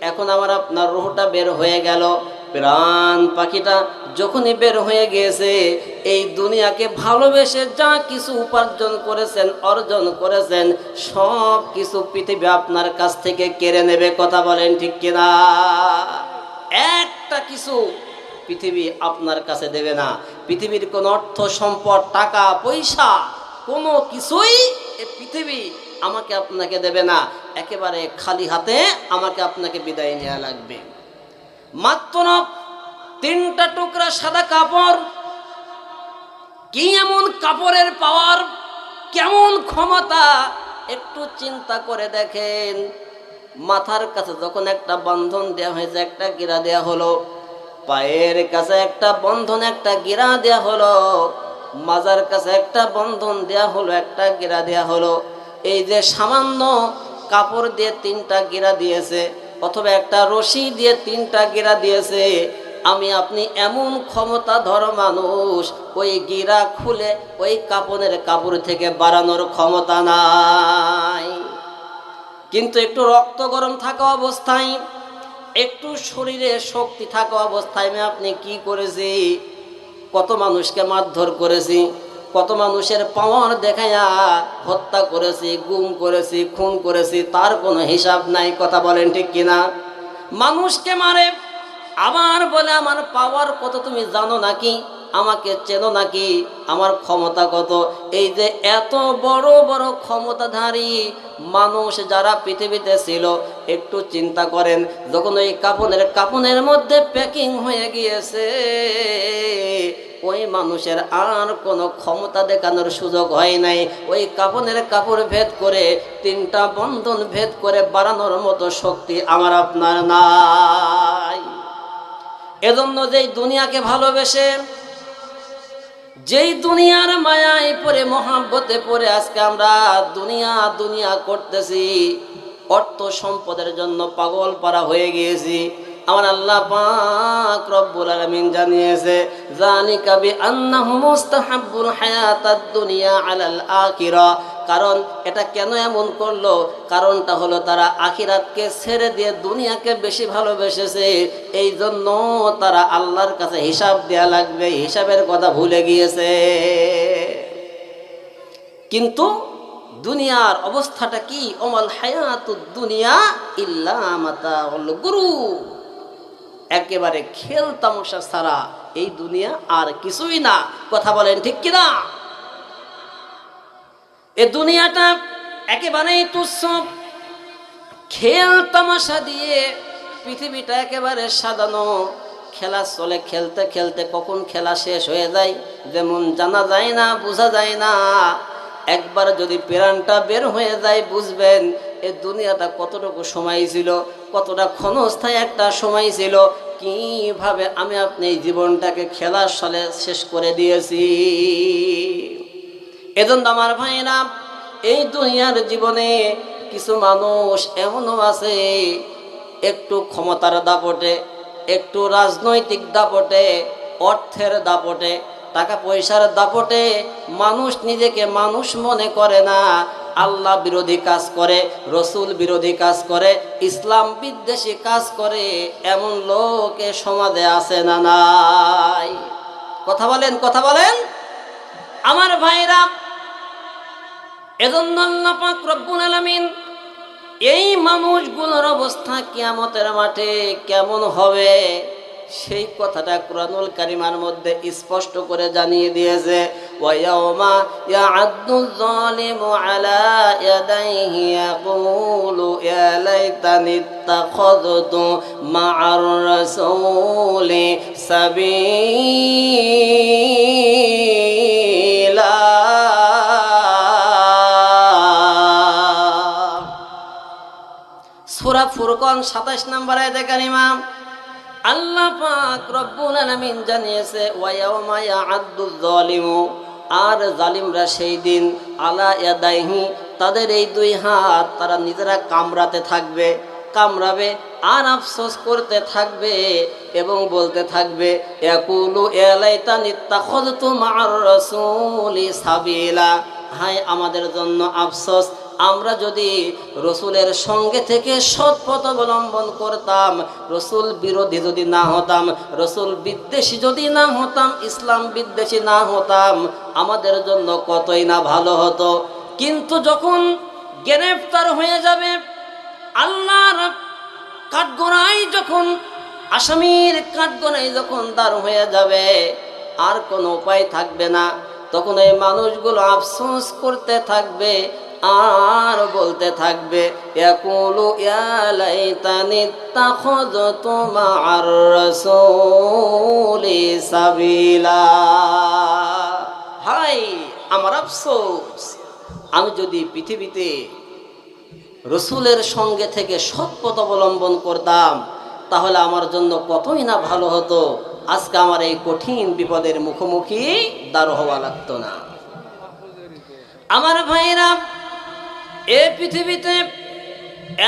এখন আমার আপনার রুহটা বের হয়ে গেল। প্রাণ পাখিটা যখনই বের হয়ে গিয়েছে এই দুনিয়াকে ভালোবেসে যা কিছু উপার্জন করেছেন, অর্জন করেছেন, সব কিছু পৃথিবী আপনার কাছ থেকে কেড়ে নেবে, কথা বলেন ঠিক কিনা? একটা কিছু পৃথিবী আপনার কাছে দেবে না। পৃথিবীর কোনো অর্থ, সম্পদ, টাকা, পয়সা, কোনো কিছুই এ পৃথিবী আমাকে আপনাকে দেবে না। একেবারে খালি হাতে আমাকে আপনাকে বিদায় নেওয়া লাগবে। মাত্র তিনটা টুকরা সাদা কাপড়, কি এমন কাপড়ের পাওয়ার, কেমন ক্ষমতা, একটু চিন্তা করে দেখেন। মাথার কাছে যখন একটা বন্ধন দেওয়া হয়েছে, একটা গিরা দেওয়া হলো। পায়ের কাছে একটা বন্ধন, একটা গিরা দেওয়া হলো। মাজার কাছে একটা বন্ধন দেওয়া হলো, একটা গিরা দেওয়া হলো। এই যে সামান্য কাপড় দিয়ে তিনটা গিরা দিয়েছে, অথবা একটা রশি দিয়ে তিনটা গিরা দিয়েছে, আমি আপনি এমন ক্ষমতা ক্ষমতাধর মানুষ, ওই গিরা খুলে ওই কাপড়ের কাপড় থেকে বাড়ানোর ক্ষমতা নাই। কিন্তু একটু রক্ত গরম থাকা অবস্থায়, একটু শরীরে শক্তি থাকা অবস্থায় আমি আপনি কি করেছি? কত মানুষকে মারধর করেছি? কত মানুষের পাওয়ার দেখাইয়া হত্যা করেছি, গুম করেছি, খুন করেছি, তার কোনো হিসাব নাই, কথা বলেন ঠিক কিনা? মানুষকে মারে, আবার বলে, আমার পাওয়ার কত তুমি জানো নাকি? আমাকে চেনো নাকি? আমার ক্ষমতা কত? এই যে এত বড় বড় ক্ষমতাধারী মানুষ যারা পৃথিবীতে ছিল, একটু চিন্তা করেন, যখন ওই কাপনের কাপনের মধ্যে প্যাকিং হয়ে গিয়েছে ওই মানুষের আর কোনো ক্ষমতা দেখানোর সুযোগ হয় নাই। ওই কাপনের কাপড় ভেদ করে, তিনটা বন্ধন ভেদ করে বাড়ানোর মতো শক্তি আমার আপনার নাই। এজন্য যেই দুনিয়াকে ভালোবেসে, যেই দুনিয়ার মায়ায় পরে মহাব্বতে পরে আজকে আমরা দুনিয়া দুনিয়া করতেছি, অর্থ সম্পদের জন্য পাগল পারা হয়ে গিয়েছি। আমার আল্লাহ পাক রব্বুল আলামিন জানিয়েছে জানিকা বি আন্নাহু মুস্তাহাব্বুল হায়াতাদ দুনিয়া আলাল আখিরা। কারণ এটা কেন এমন করল? কারণটা হলো তারা আখিরাতকে ছেড়ে দিয়ে দুনিয়াকে বেশি ভালোবেসেছে। এই জন্য তারা আল্লাহর কাছে হিসাব দেয়া লাগবে, হিসাবের কথা ভুলে গিয়েছে। কিন্তু দুনিয়ার অবস্থাটা কি? অমল হায়াতুদ দুনিয়া ইল্লা মাতা গুরু। একেবারে খেল তামাশা ছাড়া এই দুনিয়া আর কিছুই না। কথা বলেন ঠিক কিনা? এ দুনিয়াটা একেবারেই তুচ্ছ। খেল তামাশা দিয়ে পৃথিবীটা একেবারে সাজানো। খেলা চলে খেলতে খেলতে কখন খেলা শেষ হয়ে যায়, যেমন জানা যায় না, বোঝা যায় না। একবার যদি প্রাণটা বের হয়ে যায়, বুঝবেন এ দুনিয়াটা কতটুকু সময় ছিল, কতটা ক্ষণস্থায়ী একটা সময় ছিল, কীভাবে আমি আপনি এই জীবনটাকে খেলার সালে শেষ করে দিয়েছি। এজন্য আমার ভাইরা এই দুনিয়ার জীবনে কিছু মানুষ এমনও আছে, একটু ক্ষমতার দাপটে, একটু রাজনৈতিক দাপটে, অর্থের দাপটে, টাকা পয়সার দাপটে, মানুষ নিজেকে মানুষ মনে করে না আল্লাহ বিরোধী কাজ করে, রসুল বিরোধী কাজ করে, ইসলাম বিদ্বেষী কাজ করে, এমন লোক সমাজে আছে না নাই? কথা বলেন কথা বলেন। আমার ভাইরা, এজন্য আল্লাহ পাক রব্বুল আলামিন এই মানুষগুলোর অবস্থা কিয়ামতের মাঠে কেমন হবে? সেই কথাটা কুরআনুল কারিমার মধ্যে স্পষ্ট করে জানিয়ে দিয়েছে ওয়ায়াউমা ইয়াআদ্দু যালিমু আলা ইয়াদাইহি ইয়াকুলু, ইয়া লাইতানি মা'আর রাসূলি সাবিলা. সুরা ফুরকন সাতাশ নম্বর আয়াতে কারিমা আল্লাহ পাক রব্বুল আলামিন জানিয়েছে ওয়ায়াউমা ইয়াআদ্দু যালিমু আর জালিমরা সেই দিন, আলা ইয়াদাইহি তাদের এই দুই হাত তারা নিজেরা কামড়াতে থাকবে, কামড়াবে, আর আফসোস করতে থাকবে এবং বলতে থাকবে, ইয়াকুলু ইয়ালাইতানি তাখাযতু মা'আর রাসূলি সাবিলা হায় আমাদের জন্য আফসোস আমরা যদি রসুলের সঙ্গে থেকে সৎ পথ অবলম্বন করতাম, রসুল বিরোধী যদি না হতাম, রসুল বিদ্বেষী যদি না হতাম, ইসলাম বিদ্বেষী না হতাম, আমাদের জন্য কতই না ভালো হতো। কিন্তু যখন গ্রেফতার হয়ে যাবে, আল্লাহর কাঠগড়াই যখন, আসামির কাঠগড়াই যখন দাঁড় হয়ে যাবে, আর কোনো উপায় থাকবে না। তখন এই মানুষগুলো আফসোস করতে থাকবে আর বলতে থাকবে, ইয়াকুলু ইয়া লাইতানি তাখাযাতু মা'আর রাসূলি সাবিলা। হাই, আমার আফসোস, আমি যদি পৃথিবীতে রসুলের সঙ্গে থেকে সৎ পথ অবলম্বন করতাম, তাহলে আমার জন্য কতই না ভালো হতো। আজকে আমার এই কঠিন বিপদের মুখোমুখি দাঁড় হওয়া লাগতো না। আমার ভাইরা এ পৃথিবীতে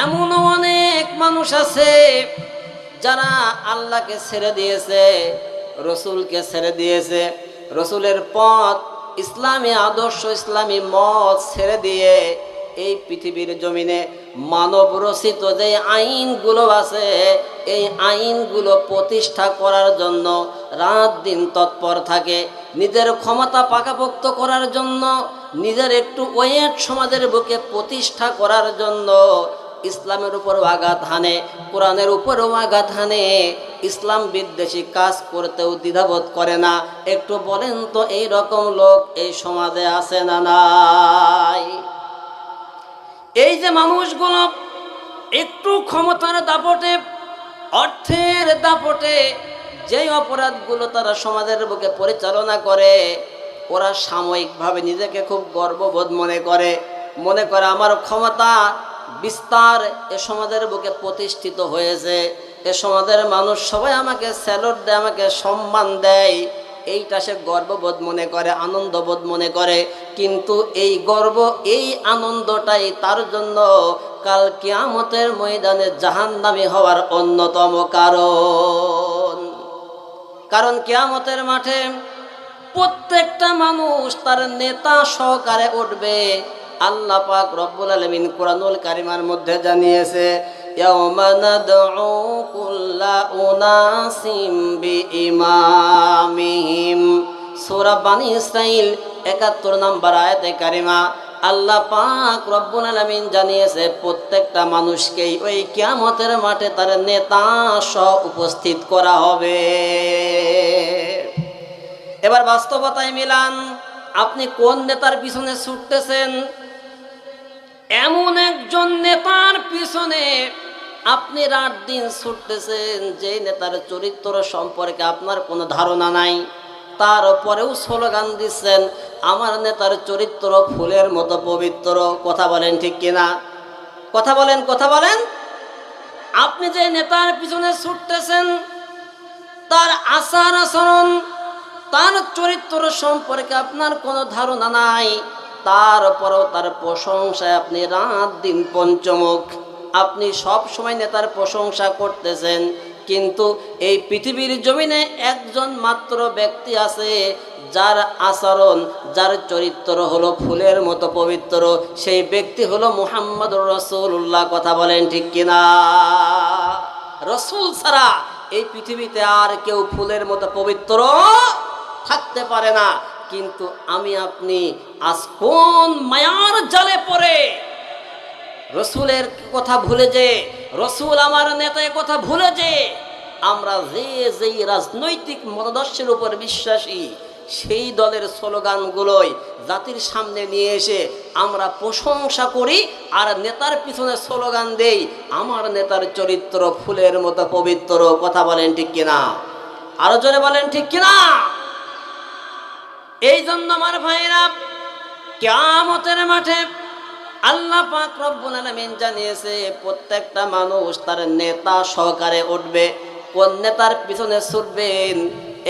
এমনও অনেক মানুষ আছে যারা আল্লাহকে ছেড়ে দিয়েছে, রসুলকে ছেড়ে দিয়েছে, রসুলের পথ, ইসলামী আদর্শ, ইসলামী মত ছেড়ে দিয়ে এই পৃথিবীর জমিনে মানব রচিত যে আইনগুলো আছে, এই আইনগুলো প্রতিষ্ঠা করার জন্য রাত দিন তৎপর থাকে, নিজের ক্ষমতা পাকাপোক্ত করার জন্য নিজের একটু ওয়েট সমাজের বুকে প্রতিষ্ঠা করার জন্য ইসলামের উপরও আঘাত হানে, কোরআনের উপরেও আঘাত হানে। ইসলাম বিদ্বেষী কাজ করতেও দ্বিধাবোধ করে না। একটু বলেন তো এই রকম লোক এই সমাজে আছে না নাই? এই যে মানুষগুলো একটু ক্ষমতার দাপটে, অর্থের দাপটে যেই অপরাধগুলো তারা সমাজের বুকে পরিচালনা করে ওরা সাময়িকভাবে নিজেকে খুব গর্ববোধ মনে করে। মনে করে আমার ক্ষমতা বিস্তার এ সমাজের বুকে প্রতিষ্ঠিত হয়েছে। এ সমাজের মানুষ সবাই আমাকে স্যালুট দেয়, আমাকে সম্মান দেয়। এইটা সে গর্ববোধ মনে করে, আনন্দবোধ মনে করে। কিন্তু এই গর্ব, এই আনন্দটাই তার জন্য কাল কিয়ামতের ময়দানে জাহান্নামী হওয়ার অন্যতম কারণ। কারণ কিয়ামতের মাঠে প্রত্যেকটা মানুষ তার নেতা সহকারে উঠবে। আল্লাহ পাক রব্বুল আলমিন কোরআনুল কারিমার মধ্যে জানিয়েছে একাত্তর কারিমা পাক জানিয়েছে, প্রত্যেকটা মানুষকেই ওই কিয়ামতের মাঠে তার নেতা সহ উপস্থিত করা হবে। এবার বাস্তবতায় মিলান, আপনি কোন নেতার পিছনে ছুটতেছেন? এমন একজন নেতার পিছনে আপনি রাত দিন ছুটতেছেন, যে নেতার চরিত্র সম্পর্কে আপনার কোনো ধারণা নাই। তারপরেও স্লোগান দিচ্ছেন, আমার নেতার চরিত্র ফুলের মতো পবিত্র। কথা বলেন ঠিক কিনা? কথা বলেন কথা বলেন। আপনি যে নেতার পিছনে ছুটতেছেন, তার আচার আচরণ তার চরিত্র সম্পর্কে আপনার কোনো ধারণা নাই। তারপরেও তার প্রশংসায় আপনি রাত দিন পঞ্চমুখ। আপনি সব সময় নেতার প্রশংসা করতেছেন, কিন্তু এই পৃথিবীর জমিনে একজন মাত্র ব্যক্তি আছে, যার আচরণ, যার চরিত্র হলো ফুলের মতো পবিত্র। সেই ব্যক্তি হলো মুহাম্মদ রসুল্লাহ কথা বলেন ঠিক কিনা? রসুল ছাড়া এই পৃথিবীতে আর কেউ ফুলের মতো পবিত্র থাকতে পারে না। কিন্তু আমি আপনি আজ কোন মায়ার জালে পড়ে? রসুলের কথা ভুলে যে, রসুল আমার নেতার কথা ভুলে যে, আমরা যে যেই রাজনৈতিক মতাদর্শের উপর বিশ্বাসী, সেই দলের স্লোগানগুলোই জাতির সামনে নিয়ে এসে আমরা প্রশংসা করি আর নেতার পিছনে স্লোগান দেই। আমার নেতার চরিত্র ফুলের মতো পবিত্র। কথা বলেন ঠিক কিনা? আরও জোরে বলেন ঠিক কিনা? এই জন্য আমার ভাইরা কেয়ামতের মাঠে আল্লাহ পাক রব্বুল আলামিন জানিয়েছে, প্রত্যেকটা মানুষ তার নেতা সহকারে উঠবে, কোন নেতার পিছনে ছুটবেন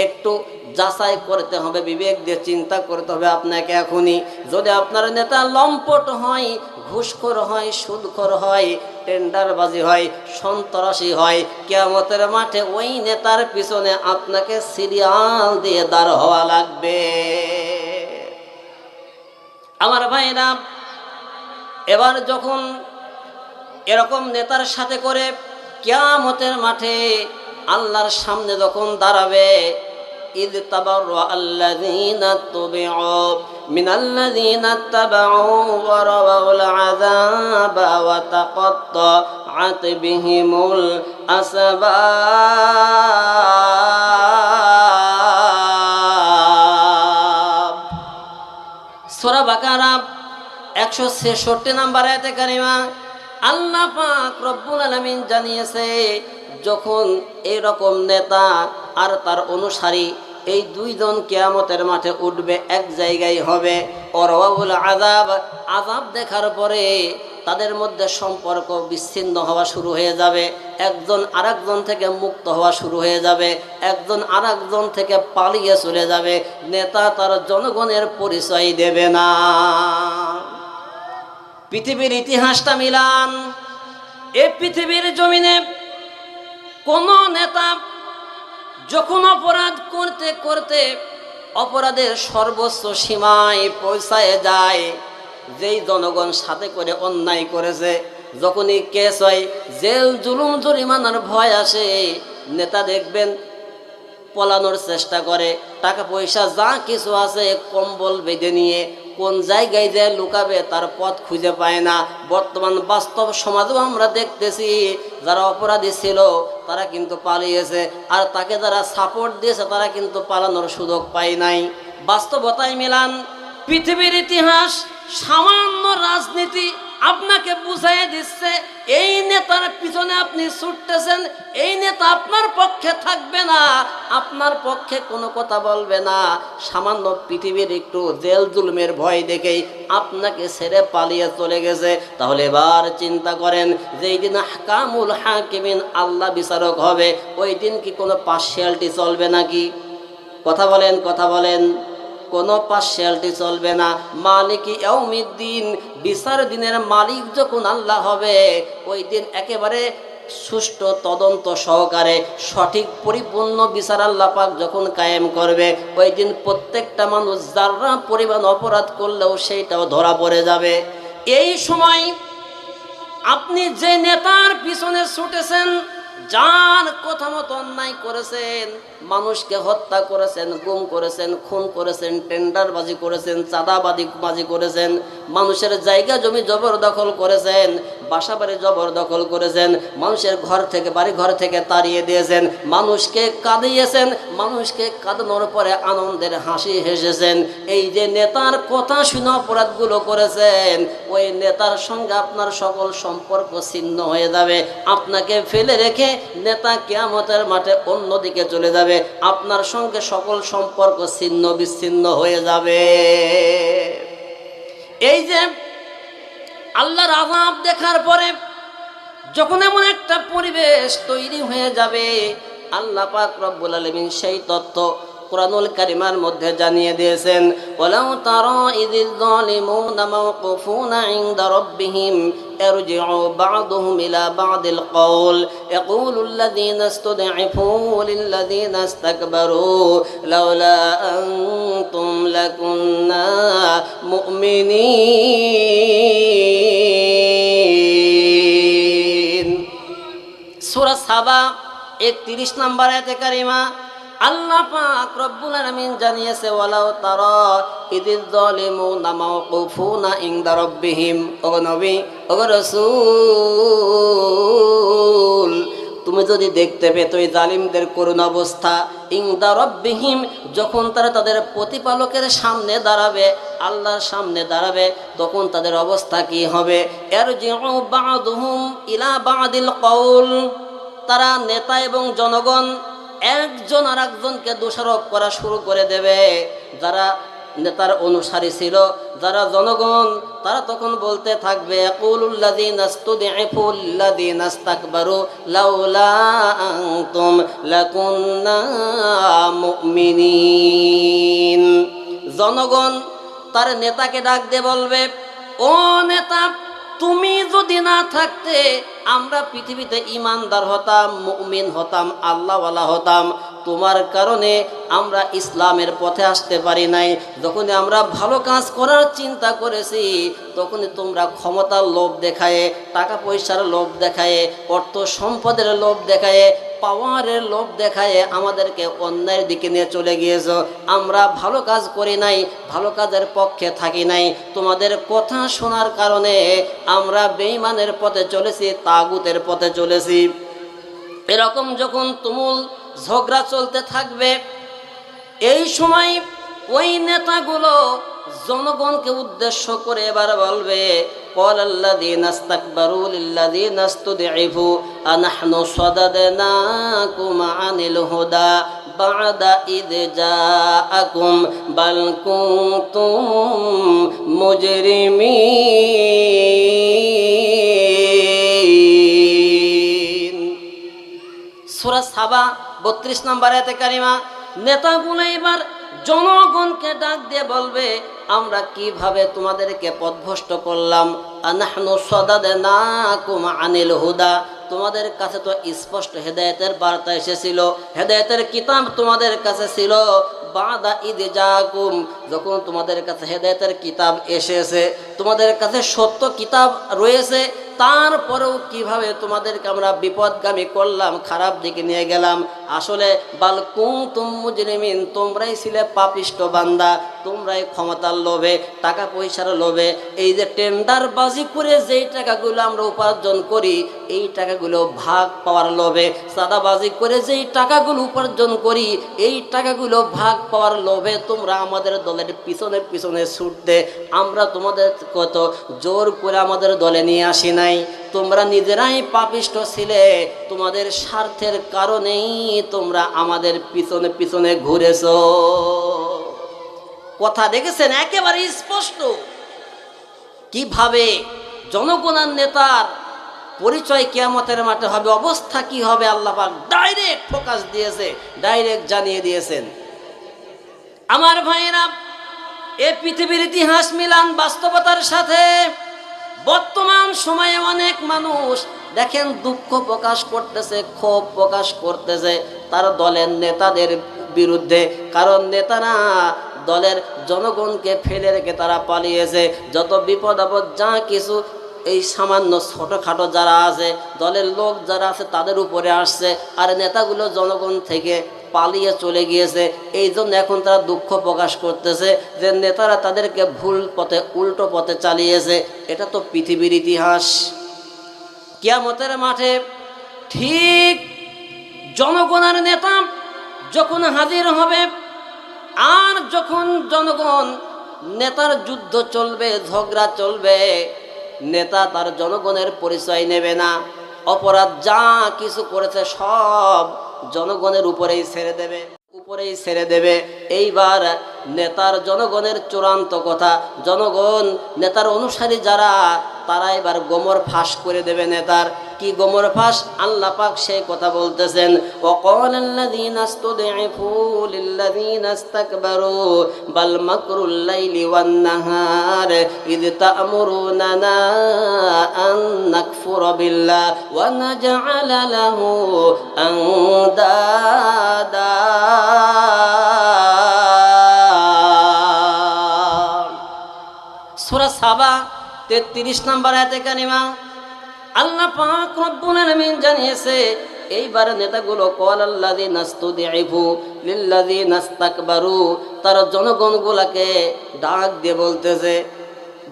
একটু যাচাই করতে হবে, বিবেক দিয়ে চিন্তা করতে হবে আপনাকে এখনই। যদি আপনার নেতা লম্পট হয় ঘুষখোর হয়, সুদখোর হয়, টেন্ডারবাজি হয়, সন্ত্রাসী হয়। কেয়ামতের মাঠে ওই নেতার পিছনে আপনাকে সিরিয়াল দিয়ে দাঁড় হওয়া লাগবে। আমার ভাইরা, এবার যখন এরকম নেতার সাথে করে কিয়ামতের মাঠে আল্লাহর সামনে যখন দাঁড়াবে إذ تبرأ الذين اتبعوا من الذين اتبعوا ورأوا العذاب وتقطعت بهم الأسباب সোরা বাকারা একশো ছেষট্টি নাম্বার এতে কারিমা আল্লাহ পাক রব্বুল আলমিন জানিয়েছে যখন এই রকম নেতা আর তার অনুসারী এই দুইজন কেয়ামতের মাঠে উঠবে, এক জায়গায় হবে, অরবাবুল আজাব আজাব দেখার পরে তাদের মধ্যে সম্পর্ক বিচ্ছিন্ন হওয়া শুরু হয়ে যাবে। একজন আরেকজন থেকে মুক্ত হওয়া শুরু হয়ে যাবে। একজন আরেকজন থেকে পালিয়ে চলে যাবে। নেতা তার জনগণের পরিচয় দেবে না। পৃথিবীর ইতিহাসটা মিলান। এ পৃথিবীর জমিনে কোন নেতা যখন অপরাধ করতে করতে অপরাধের সর্বোচ্চ সীমায় পৌঁছায় যায়, যেই জনগণ সাথে করে অন্যায় করেছে, যখনই কেস হয়, জেল, জুলুম, জরিমানার ভয় আসে, নেতা দেখবেন পলানোর চেষ্টা করে, টাকা পয়সা যা কিছু আছে, কম্বল বেঁধে নিয়ে কোন জায়গায় যে লুকাবে তার পথ খুঁজে পায় না। বর্তমান বাস্তব সমাজও আমরা দেখতেছি, যারা অপরাধী ছিল, তারা কিন্তু পালিয়েছে। আর তাকে যারা সাপোর্ট দিয়েছে, তারা কিন্তু পালানোর সুযোগ পায় নাই। বাস্তবতায় মিলান, পৃথিবীর ইতিহাস সামান্য রাজনীতি আপনাকে বুঝাই দিচ্ছে, এই নেতার পিছনে আপনি ছুটতেছেন, এই নেতা আপনার পক্ষে থাকবে না, আপনার পক্ষে কোনো কথা বলবে না। সামান্য পৃথিবীর একটু জেল জুলমের ভয় দেখেই আপনাকে ছেড়ে পালিয়ে চলে গেছে। তাহলে এবার চিন্তা করেন, যেই দিন হাকামুল হাকিমিন আল্লাহ বিচারক হবে, ওই দিন কি কোনো পার্সিয়ালিটি চলবে নাকি? কথা বলেন কথা বলেন। কোনো পার্সিয়ালিটি চলবে না। মালিক দিন বিচার দিনের মালিক যখন আল্লাহ হবে, ওই দিন একেবারে সুষ্ঠু তদন্ত সহকারে সঠিক পরিপূর্ণ বিচার আল্লাহ পাক যখন কায়েম করবে, ওই দিন প্রত্যেকটা মানুষ যারা পরিমাণ অপরাধ করলেও সেইটাও ধরা পড়ে যাবে। এই সময় আপনি যে নেতার পিছনে ছুটেছেন, যার কথা মতো অন্যায় করেছেন মানুষকে হত্যা করেছেন, গুম করেছেন, খুন করেছেন, টেন্ডারবাজি করেছেন চাঁদাবাদি বাজি করেছেন, মানুষের জায়গা জমি জবরদখল করেছেন, বাসা বাড়ি জবরদখল করেছেন, মানুষের ঘর থেকে, বাড়ি ঘর থেকে তাড়িয়ে দিয়েছেন, মানুষকে কাঁদিয়েছেন, মানুষকে কাঁদানোর পরে আনন্দের হাসি হেসেছেন। এই যে নেতার কথা শুনে অপরাধগুলো করেছেন, ওই নেতার সঙ্গে আপনার সকল সম্পর্ক ছিন্ন হয়ে যাবে। আপনাকে ফেলে রেখে নেতা কেয়ামতের মাঠে অন্যদিকে চলে যাবে আপনার সঙ্গে সকল সম্পর্ক ছিন্ন বিচ্ছিন্ন হয়ে যাবে। এই যে আল্লাহর আভাব দেখার পরে যখন এমন একটা পরিবেশ তৈরি হয়ে যাবে, আল্লাহ পাক রব্বুল আলামিন সেই তথ্য কোরআনুল কারিমার মধ্যে জানিয়ে দিয়েছেন ওলাউ তারা ইদিল যালিমুনা মাওকুফুনা ইনদা রাব্বিহিম يرجع بعضهم إلى بعض القول يقول الذين استضعفوا للذين استكبروا لولا أنتم لكنا مؤمنين সুরা সাবা একত্রিশ নম্বর এতে কারিমা আল্লাহ পাক রব্বুল আলামিন জানিয়েছে, ওয়ালাউ তারা ইদিল যালিমুনা মাওকুফুনা ইনদা রাব্বিহিম। ও নবী ও রাসূল, তুমি যদি দেখতে পেতো এই জালিমদের করুণ অবস্থা ইংদা রব্বিহিম, যখন তারা তাদের প্রতিপালকের সামনে দাঁড়াবে, আল্লাহর সামনে দাঁড়াবে, তখন তাদের অবস্থা কি হবে? এর বাদুহুম ইলা বাদিল কৌল তারা নেতা এবং জনগণ একজন আর একজনকে দোষারোপ করা শুরু করে দেবে। যারা নেতার অনুসারী ছিল, যারা জনগণ, তারা তখন বলতে থাকবে জনগণ তার নেতাকে ডাক দিয়ে বলবে, ও নেতা তুমি যদি না থাকতে, আমরা পৃথিবীতে ইমানদার হতাম, মুমিন হতাম, আল্লাহওয়ালা হতাম। তোমার কারণে আমরা ইসলামের পথে আসতে পারি নাই। যখন আমরা ভালো কাজ করার চিন্তা করেছি, তখন তোমরা ক্ষমতার লোভ দেখায়, টাকা পয়সার লোভ দেখায়, অর্থ সম্পদের লোভ দেখায় পাওয়ারের লোভ দেখায় আমাদেরকে অন্যায়ের দিকে নিয়ে চলে গিয়েছ। আমরা ভালো কাজ করি নাই, ভালো কাজের পক্ষে থাকি নাই। তোমাদের কথা শোনার কারণে আমরা বেইমানের পথে চলেছি, তাগুতের পথে চলেছি। এরকম যখন তুমুল ঝগড়া চলতে থাকবে, এই সময় ওই নেতাগুলো জনগণকে উদ্দেশ্য করে এবার বলবে قال الذين استكبروا للذين استضعفوا أنحن صددناكم عن الهدى بعد إذ جاءكم بل كنتم مجرمين সুরা সাবা বত্রিশ নম্বর এতে কারিমা নেতাগুলো এবার জনগণকে ডাক দিয়ে বলবে, আমরা কীভাবে তোমাদেরকে পথভ্রষ্ট করলাম? আনিল হুদা। তোমাদের কাছে তো স্পষ্ট হেদায়েতের বার্তা এসেছিল, হেদায়েতের কিতাব তোমাদের কাছে ছিল। বাদা ঈদে জাকুম, যখন তোমাদের কাছে হেদায়েতের কিতাব এসেছে, তোমাদের কাছে সত্য কিতাব রয়েছে তারপরেও কীভাবে তোমাদেরকে আমরা বিপদগামী করলাম, খারাপ দিকে নিয়ে গেলাম? আসলে বালকুম তুম মুজরিমিন, তোমরাই ছিলে পাপিষ্ট বান্দা, তোমরাই ক্ষমতার লোভে, টাকা পয়সার লোভে। এই যে টেন্ডার বাজি করে যেই টাকাগুলো আমরা উপার্জন করি, এই টাকাগুলো ভাগ পাওয়ার লোভে। সাদাবাজি করে যেই টাকাগুলো উপার্জন করি, এই টাকাগুলো ভাগ পাওয়ার লোভে তোমরা আমাদের দলের পিছনে পিছনে ছুটতে, আমরা তোমাদের কত জোর করে আমাদের দলে নিয়ে আসি নাই। তোমরা নিজেরাই পাপিষ্ট ছিলে, তোমাদের স্বার্থের কারণেই তোমরা আমাদের পিছনে পিছনে ঘুরেছ। কথা দেখেছেন? একেবারে স্পষ্ট। কীভাবে জনগণের নেতার পরিচয় কেয়ামতের মাঠে হবে, অবস্থা কি হবে, আল্লাহ ডাইরেক্ট ফোকাস দিয়েছে ডাইরেক্ট জানিয়ে দিয়েছেন। আমার ভাইয়েরা, এ পৃথিবীর ইতিহাস মিলান বাস্তবতার সাথে বর্তমান সময়ে অনেক মানুষ দেখেন দুঃখ প্রকাশ করতেছে, ক্ষোভ প্রকাশ করতেছে তার দলের নেতাদের বিরুদ্ধে। কারণ নেতারা দলের জনগণকে ফেলে রেখে তারা পালিয়েছে। যত বিপদ আপদ, যা কিছু, এই সামান্য ছোটোখাটো যারা আছে, দলের লোক যারা আছে তাদের উপরে আসছে। আর নেতাগুলো জনগণ থেকে পালিয়ে চলে গিয়েছে। এই জন্য এখন তারা দুঃখ প্রকাশ করতেছে যে নেতারা তাদেরকে ভুল পথে, উল্টো পথে চালিয়েছে। এটা তো পৃথিবীর ইতিহাস। কিয়ামতের মাঠে ঠিক জনগণের নেতা যখন হাজির হবে, আর যখন জনগণ নেতার যুদ্ধ চলবে, ঝগড়া চলবে, নেতা তার জনগণের পরিচয় নেবে না। অপরাধ যা কিছু করেছে সব জনগণের উপরেই ছেড়ে দেবে, উপরেই ছেড়ে দেবে। এইবার নেতার জনগণের চূড়ান্ত কথা, জনগণ, নেতার অনুসারী যারা, তারা এবার গোমর ফাঁস করে দেবে নেতার। কি গোমর ফাঁস আল্লাহ পাক সেই কথা বলতেছেন وقال الذين استضعفوا للذين استكبروا بل مكر الليل والنهار إذ تأمروننا أن نكفر بالله ونجعل له أندادا সুরা সাবা তেত্রিশ নম্বর আয়াতে কানিমা আল্লাহ পাক রব্বুল আলামিন জানিয়েছে, এইবার নেতাগুলো কল আল্লাদি নাস্তুদিফু লিল্লাদি নাস্তাকবারু তার জনগণগুলাকে ডাক দিয়ে বলতেছে,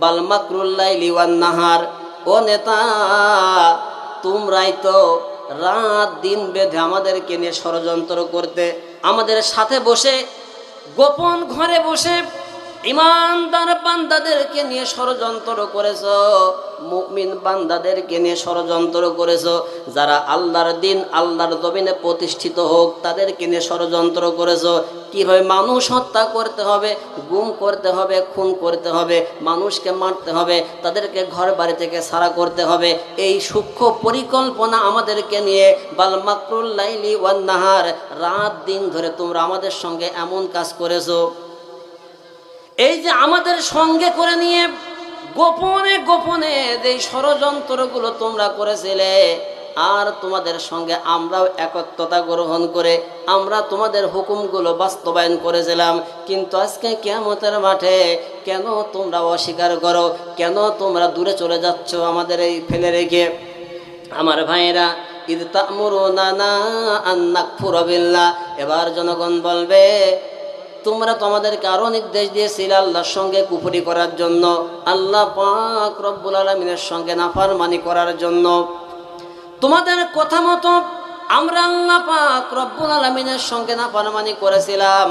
বাল মাকরুল্লাই লিওয়ান নাহার ও নেতা, তোমরাই তো রাত দিন বেঁধে আমাদেরকে নিয়ে ষড়যন্ত্র করতে, আমাদের সাথে বসে, গোপন ঘরে বসে ইমানদার বান্দাদেরকে নিয়ে ষড়যন্ত্র করেছ, মুমিন বান্দাদেরকে নিয়ে ষড়যন্ত্র করেছ, যারা আল্লাহর দিন আল্লাহর জমিনে প্রতিষ্ঠিত হোক, তাদেরকে নিয়ে ষড়যন্ত্র করেছ। কীভাবে মানুষ হত্যা করতে হবে, গুম করতে হবে, খুন করতে হবে, মানুষকে মারতে হবে, তাদেরকে ঘর বাড়ি থেকে সারা করতে হবে, এই সূক্ষ্ম পরিকল্পনা আমাদেরকে নিয়ে বাল মাকরুল্লাইলি ওয়ান নাহার, রাত দিন ধরে তোমরা আমাদের সঙ্গে এমন কাজ করেছ। এই যে আমাদের সঙ্গে করে নিয়ে গোপনে গোপনে যে ষড়যন্ত্রগুলো তোমরা করেছিলে, আর তোমাদের সঙ্গে আমরাও একত্রতা গ্রহণ করে আমরা তোমাদের হুকুমগুলো বাস্তবায়ন করেছিলাম। কিন্তু আজকে কেমতের মাঠে কেন তোমরা অস্বীকার করো? কেন তোমরা দূরে চলে যাচ্ছ আমাদের এই ফেলে রেখে? আমার ভাইয়েরা ঈদ তামুরুনা না আন্নাকফুর বিল্লাহ। এবার জনগণ বলবে তোমরা তোমাদেরকে আরও আরও নির্দেশ দিয়েছিলে আল্লাহর সঙ্গে কুফরি করার জন্য, আল্লাহ পাক রব্বুল আলমিনের সঙ্গে নাফারমানি করার জন্য। তোমাদের কথা মতো আমরা আল্লাহ পাক রব্বুল আলমিনের সঙ্গে নাফারমানি করেছিলাম,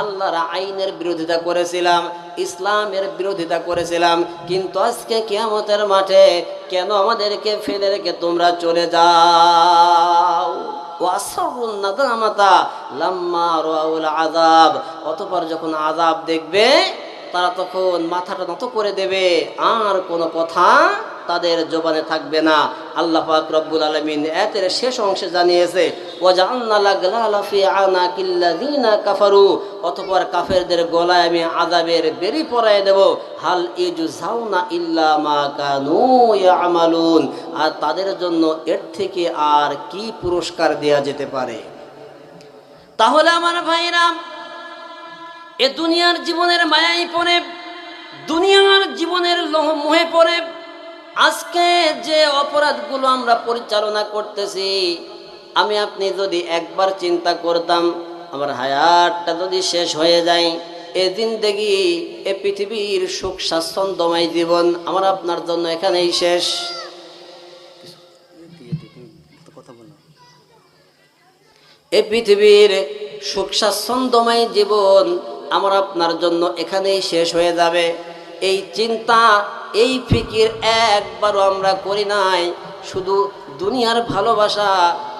আল্লাহর আইনের বিরোধিতা করেছিলাম। ইসলামের বিরোধিতা করেছিলাম। কিন্তু আজকে কেয়ামতের মাঠে কেন আমাদেরকে ফেলে রেখে তোমরা চলে যাও? ওয়াসরুন নাদামাতা লাম্মা রাউল অতঃপর যখন আযাব দেখবে তারা তখন মাথাটা নত করে দেবে, আর কোনো কথা তাদের জবানে থাকবে না। আল্লাহ পাক রব্বুল আলামিন এতের শেষ অংশে জানিয়েছে কাফারু অতঃপর কাফেরদের গলায় আমি আযাবের বেরি পরায় দেব, হাল ইজুজাউনা ইল্লা মা কানু ইয়ামালুন আর তাদের জন্য এর থেকে আর কি পুরস্কার দেয়া যেতে পারে? তাহলে আমার ভাইরা এ দুনিয়ার জীবনের মায়াই পড়ে, দুনিয়ার জীবনের মোহে পড়ে। আজকে যে অপরাধগুলো আমরা পরিচালনা করতেছি, আমি আপনি যদি একবার চিন্তা করতাম, আমার হায়াতটা যদি শেষ হয়ে যায় এদিন দেখি এ পৃথিবীর সুখ স্বাচ্ছন্দ্যময় জীবন আমার আপনার জন্য এখানেই শেষ। এ পৃথিবীর সুখ স্বাচ্ছন্দ্যময় জীবন আমার আপনার জন্য এখানেই শেষ হয়ে যাবে। এই চিন্তা, এই ফিকির একবারও আমরা করি নাই। শুধু দুনিয়ার ভালোবাসা,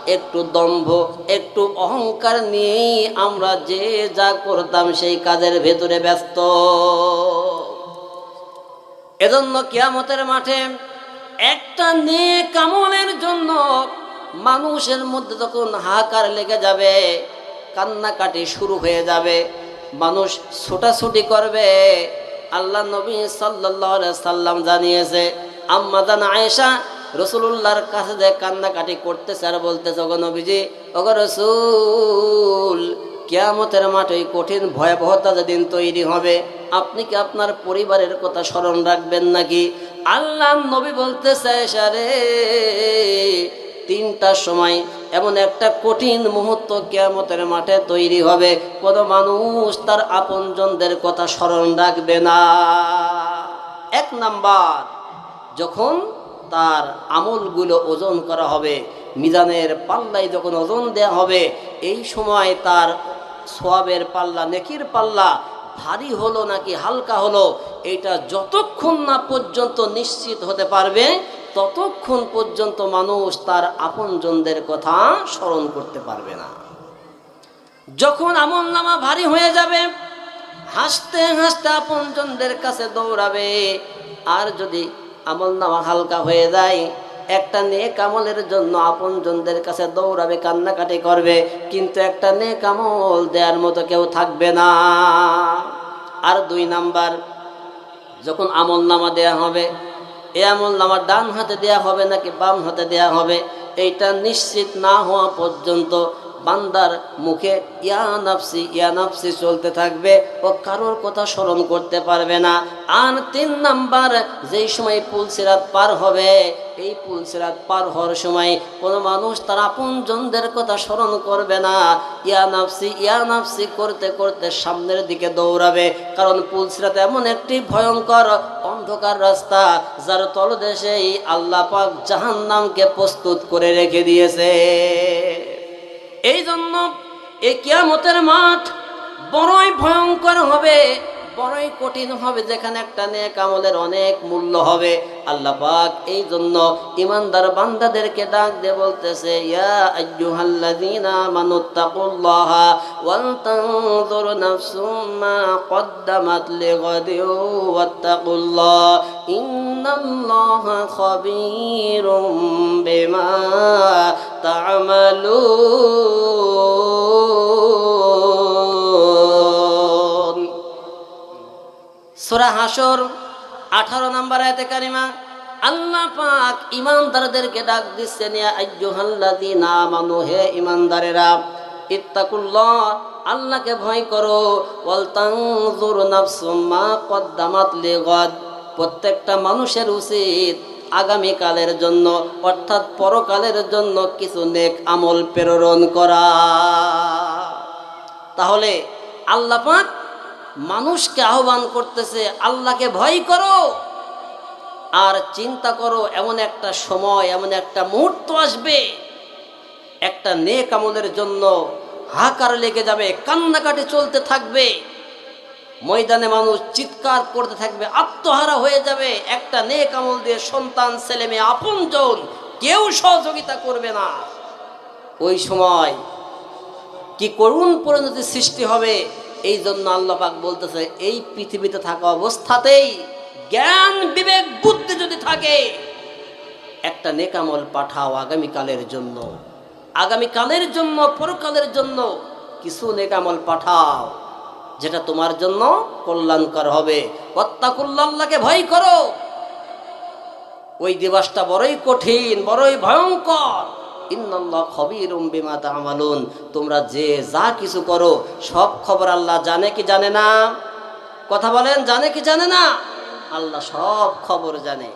একটু দম্ভ, একটু অহংকার নিয়েই আমরা যে যা করতাম সেই কাজের ভেতরে ব্যস্ত। এজন্য কিয়ামতের মাঠে একটা নেক আমলের জন্য মানুষের মধ্যে যখন হাহাকার লেগে যাবে, কান্নাকাটি শুরু হয়ে যাবে। মানুষ ছোটাছুটি করবে। আল্লাহ নবী সাল্লাম জানিয়েছে, আম্মা জান আয়েশা রসুল্লাহর কাছে যে কান্নাকাটি করতেছে আর বলতেছে, ওগো নবীজি, ওগো রসুল, কেয়ামতের মাঠে কঠিন ভয়াবহতা যেদিন তৈরি হবে, আপনি কি আপনার পরিবারের কথা স্মরণ রাখবেন নাকি? আল্লাহ নবী বলতে বলতেছে সারে তিনটার সময় এমন একটা কঠিন মুহূর্ত কেয়ামতের মাঠে তৈরি হবে। কোনো মানুষ তার আপনজনদের কথা স্মরণ রাখবে না। এক নাম্বার, যখন তার আমলগুলো ওজন করা হবে, মিজানের পাল্লায় যখন ওজন দেয়া হবে, এই সময় তার সোয়াবের পাল্লা, নেকির পাল্লা ভারী হলো নাকি হালকা হলো, এটা যতক্ষণ না পর্যন্ত নিশ্চিত হতে পারবে ততক্ষণ পর্যন্ত মানুষ তার আপনজনদের কথা স্মরণ করতে পারবে না। যখন আমল নামা ভারী হয়ে যাবে, হাসতে হাসতে আপনজনদের কাছে দৌড়াবে, আর যদি আমল নামা হালকা হয়ে যায়, একটা নেক আমলের জন্য আপনজনদের কাছে দৌড়াবে, কান্নাকাটি করবে, কিন্তু একটা নেক আমল দেওয়ার মতো কেউ থাকবে না। আর দুই নাম্বার, যখন আমল নামা দেয়া হবে এ আমল নামার ডান হাতে দেয়া হবে নাকি বাম হাতে দেয়া হবে? এইটা নিশ্চিত না হওয়া পর্যন্ত বান্দার মুখে, ইয়া নাফসি ইয়া নাফসি চলতে থাকবে ও কারোর কথা স্মরণ করতে পারবে না। আর তিন নাম্বার, যেই সময় পুলসিরাত পার হবে, এই পুল সিরাত পার হওয়ার সময় কোনো মানুষ তার আপনজনদের কথা স্মরণ করবে না। ইয়া নাফসি ইয়া নাফসি করতে করতে সামনের দিকে দৌড়াবে। কারণ পুলসিরাত এমন একটি ভয়ঙ্কর অন্ধকার রাস্তা, যার তলদেশেই আল্লাহ পাক জাহান্নামকে প্রস্তুত করে রেখে দিয়েছে। এই জন্য এই কিয়ামতের মাঠ বড়ই ভয়ঙ্কর হবে। বড়ই কঠিন হবে যেখানে একটা নেক আমলের অনেক মূল্য হবে। আল্লাহ পাক এই জন্য ইমানদার বান্দাদেরকে ডাক দিয়ে বলতেছে, ইয়া আইয়ুহাল্লাযীনা আমানুত্তাকুল্লাহা ওয়াল তানজুর নাফসুম মা কদ্দামাত লিগাদিন ওয়াত্তাকুল্লাহ। ইন্নাল্লাহা খাবীরুম বিমা তা'মালুন সূরা হাসর আঠারো নম্বর আয়াতে কারিমা, আল্লাহ পাক ইমানদারদেরকে ডাক দিচ্ছেন আমানু, হে ইমানদারেরা, ইত্তাকুল্লাহ, আল্লাহকে ভয় করো। ওয়াল তানজুর নাফসুম মা কদ্দামাত প্রত্যেকটা মানুষের উচিত আগামীকালের জন্য, অর্থাৎ পরকালের জন্য কিছু নেক আমল প্রেরণ করা। তাহলে আল্লাহ পাক মানুষকে আহ্বান করতেছে, আল্লাহকে ভয় করো। আর চিন্তা করো, এমন একটা সময়, এমন একটা মুহূর্ত আসবে। একটা নেক আমলের জন্য হাহাকার লেগে যাবে, কান্নাকাটি চলতে থাকবে। ময়দানে মানুষ চিৎকার করতে থাকবে, আত্মহারা হয়ে যাবে। একটা নেক আমল দিয়ে সন্তান, ছেলে মেয়ে, আপনজন কেউ সহযোগিতা করবে না। ওই সময় কি করুণ পরিণতি সৃষ্টি হবে? এই জন্য আল্লাহ পাক বলতেছে, এই পৃথিবীতে থাকা অবস্থাতেই জ্ঞান, বিবেক, বুদ্ধি যদি থাকে, একটা নেকামল পাঠাও আগামীকালের জন্য। আগামীকালের জন্য, পরকালের জন্য কিছু নেকামল পাঠাও, যেটা তোমার জন্য কল্যাণকর হবে। অত্যাকুল্লাহকে ভয় করো। ওই দিবসটা বড়ই কঠিন, বড়ই ভয়ঙ্কর। ইন্নাল্লাহ খবির বিমা তা'মালুন। তোমরা যে যা কিছু করো, সব খবর আল্লাহ জানে কি জানে না? কথা বলেন, জানে কি জানে না? আল্লাহ সব খবর জানে।